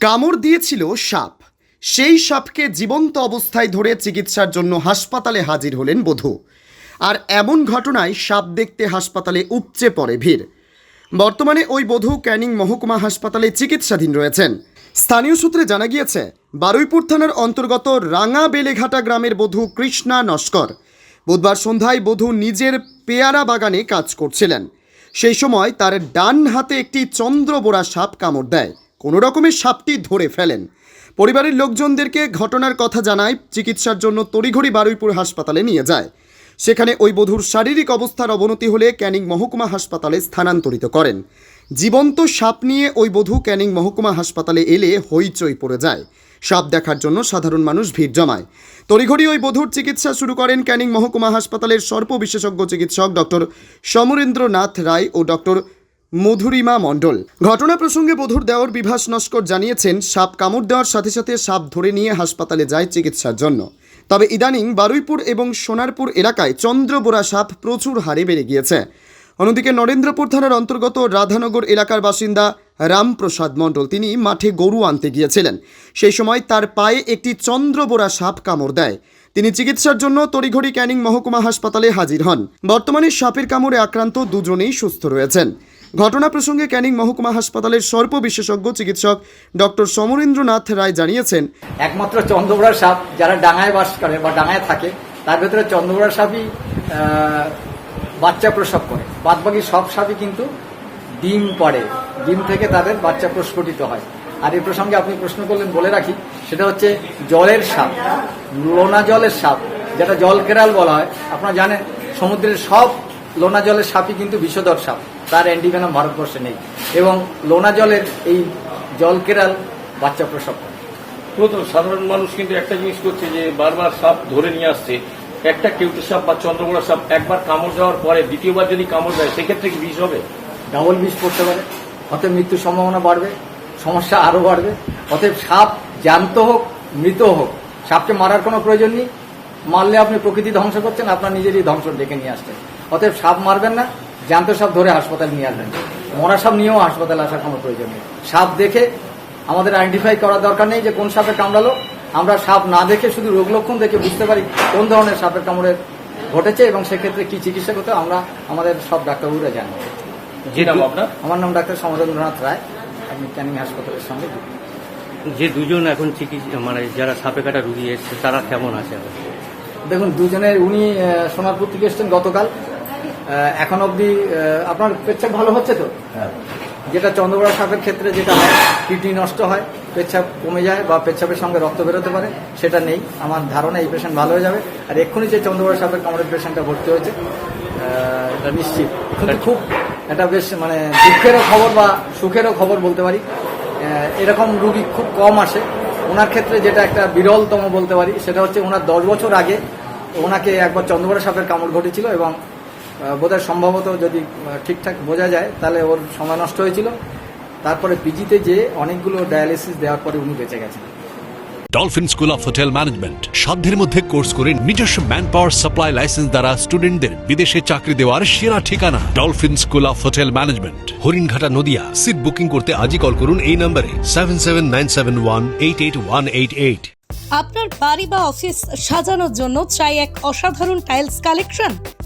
কামড় দিয়েছিল সাপ। সেই সাপকে জীবন্ত অবস্থায় ধরে চিকিৎসার জন্য হাসপাতালে হাজির হলেন বধূ। আর এমন ঘটনায় সাপ দেখতে হাসপাতালে উপচে পড়ে ভিড়। বর্তমানে ওই বধূ ক্যানিং মহকুমা হাসপাতালে চিকিৎসাধীন রয়েছেন। স্থানীয় সূত্রে জানা গিয়েছে, বারুইপুর থানার অন্তর্গত রাঙা বেলেঘাটা গ্রামের বধূ কৃষ্ণা নস্কর। বুধবার সন্ধ্যায় বধূ নিজের পেয়ারা বাগানে কাজ করছিলেন। সেই সময় তার ডান হাতে একটি চন্দ্রবোড়া সাপ কামড় দেয়। কোনো রকমের সাপটি ধরে ফেলেন। পরিবারের লোকজনদেরকে ঘটনার কথা জানায়, চিকিৎসার জন্য তড়িঘড়ি বারুইপুর হাসপাতালে নিয়ে যায়। সেখানে ওই বধূর শারীরিক অবস্থার অবনতি হলে ক্যানিং মহকুমা হাসপাতালে স্থানান্তরিত করেন। জীবন্ত সাপ নিয়ে ওই বধূ ক্যানিং মহকুমা হাসপাতালে এলে হইচই পড়ে যায়। সাপ দেখার জন্য সাধারণ মানুষ ভিড় জমায়। তড়িঘড়ি ওই বধূর চিকিৎসা শুরু করেন ক্যানিং মহকুমা হাসপাতালের সর্প বিশেষজ্ঞ চিকিৎসক ডক্টর সমরেন্দ্রনাথ রায় ও ডক্টর মধুরিমা মণ্ডল। ঘটনা প্রসঙ্গে বধুর দেওর বিভাস নস্কর জানিয়েছেন, সাপ কামড় দেওয়ার সাথে সাথে সাপ ধরে নিয়ে হাসপাতালে যায় চিকিৎসার জন্য। তবে ইদানিং বারুইপুর এবং সোনারপুর এলাকায় চন্দ্রবোরা সাপ প্রচুর হারে বেড়ে গিয়েছে। অন্যদিকে নরেন্দ্রপুর থানার অন্তর্গত রাধানগর এলাকার বাসিন্দা রামপ্রসাদ মণ্ডল, তিনি মাঠে গরু আনতে গিয়েছিলেন। সেই সময় তার পায়ে একটি চন্দ্রবোরা সাপ কামড় দেয়। তিনি চিকিৎসার জন্য তড়িঘড়ি ক্যানিং মহকুমা হাসপাতালে হাজির হন। বর্তমানে সাপের কামড়ে আক্রান্ত দুজনেই সুস্থ রয়েছেন। ঘটনা প্রসঙ্গে ক্যানিং মহকুমা হাসপাতালের সর্প বিশেষজ্ঞ চিকিৎসক ডক্টর সমরেন্দ্রনাথ রায় জানিয়েছেন। একমাত্র চন্দ্রবড়া সাপ যারা ডাঙায় বাস করে বা ডাঙায় থাকে, তার ভেতরে চন্দ্রবড়া সাপই বাচ্চা প্রসব করে। বাদবাকি সব সাপই কিন্তু ডিম পড়ে। ডিম থেকে তাদের বাচ্চা প্রস্ফুটিত হয়। আর এই প্রসঙ্গে আপনি প্রশ্ন করলেন, বলে রাখি, সেটা হচ্ছে জলের সাপ, লোনা জলের সাপ, যেটা জল কেরাল বলা হয়। আপনারা জানেন, সমুদ্রের সব লোনা জলের সাপই কিন্তু বিষধর সাপ। তার অ্যান্টিভেনাম ভারতবর্ষে নেই। এবং লোনা জলের এই জল কেরাল বাচ্চা প্রসব করে। প্রথম সাধারণ মানুষ কিন্তু একটা জিনিস করছে যে বারবার সাপ ধরে নিয়ে আসছে। একটা কেউটে সাপ বা চন্দ্রগোড়া সাপ একবার কামড় যাওয়ার পরে দ্বিতীয়বার যদি কামড় দেয় সেক্ষেত্রে কি বিষ হবে? ডাবল বিষ পড়তে পারে। অতএব মৃত্যুর সম্ভাবনা বাড়বে সমস্যা আরও বাড়বে। অতএব সাপ জ্যান্ত হোক মৃত হোক সাপকে মারার কোনো প্রয়োজন নেই। মারলে আপনি প্রকৃতি ধ্বংস করছেন আপনার নিজেরই ধ্বংস ডেকে নিয়ে আসছেন। অতএব সাপ মারবেন না জ্যান্ত সাপ ধরে হাসপাতাল নিয়ে আসবেন। মরা সাপ নিয়েও হাসপাতালে আসার কোনো প্রয়োজন নেই। সাপ দেখে আমাদের আইডেন্টিফাই করার দরকার নেই যে কোন সাপে কামড়ালো। আমরা সাপ না দেখে শুধু রোগ লক্ষণ দেখে বুঝতে পারি কোন ধরনের সাপের কামড়ে ঘটেছে এবং সেক্ষেত্রে কি চিকিৎসা করতে আমরা আমাদের সব ডাক্তারবাবুরা জানি। আমার নাম ডাক্তার সমরেন্দ্রনাথ রায়। আমি ক্যানিং হাসপাতালের সঙ্গে যে দুজন এখন চিকিৎসা মানে যারা সাপে কাটা রুগী এসছে তারা কেমন আছে? দেখুন দুজনের উনি সোনারপুর থেকে এসছেন গতকাল। এখন অবধি আপনার পেচ্ছাপ ভালো হচ্ছে তো? যেটা চন্দ্রবড়া সাপের ক্ষেত্রে যেটা হয় কিডনি নষ্ট হয় পেচ্ছাপ কমে যায় বা পেচ্ছাপের সঙ্গে রক্ত বেরোতে পারে সেটা নেই। আমার ধারণা এই পেশেন্ট ভালো হয়ে যাবে। আর এক্ষুনি যে চন্দ্রবড়া সাপের কামড়ের পেশেন্টটা ভর্তি হয়েছে এটা নিশ্চিত। কিন্তু খুব এটা বেশ মানে দুঃখেরও খবর বা সুখেরও খবর বলতে পারি। এরকম রুগী খুব কম আসে। ওনার ক্ষেত্রে যেটা একটা বিরলতম বলতে পারি সেটা হচ্ছে ওনার দশ বছর আগে ওনাকে একবার চন্দ্রবড়া সাপের কামড় ঘটেছিল এবং বোধহয় সম্ভবত যদি ঠিকঠাক বোঝা যায় তাহলে ওর সময় নষ্ট হয়েছিল। তারপরে পিজিতে যে অনেকগুলো ডায়ালিসিস দেওয়ার পরে উনি বেঁচে গেছেন। Dolphin School of Hotel Management সাধ্যের মধ্যে কোর্স করে নিজস্ব ম্যান পাওয়ার সাপ্লাই লাইসেন্স দ্বারা স্টুডেন্টদের বিদেশে চাকরি দেওয়ার সেরা ঠিকানা। Dolphin School of Hotel Management Haringhata Nadia. Seat booking করতে আজই কল করুন এই নম্বরে seven seven nine seven one eight eight one eight eight আপনার বাড়ি বা অফিস সাজানোর জন্য চাই এক অসাধারণ টাইলস কালেকশন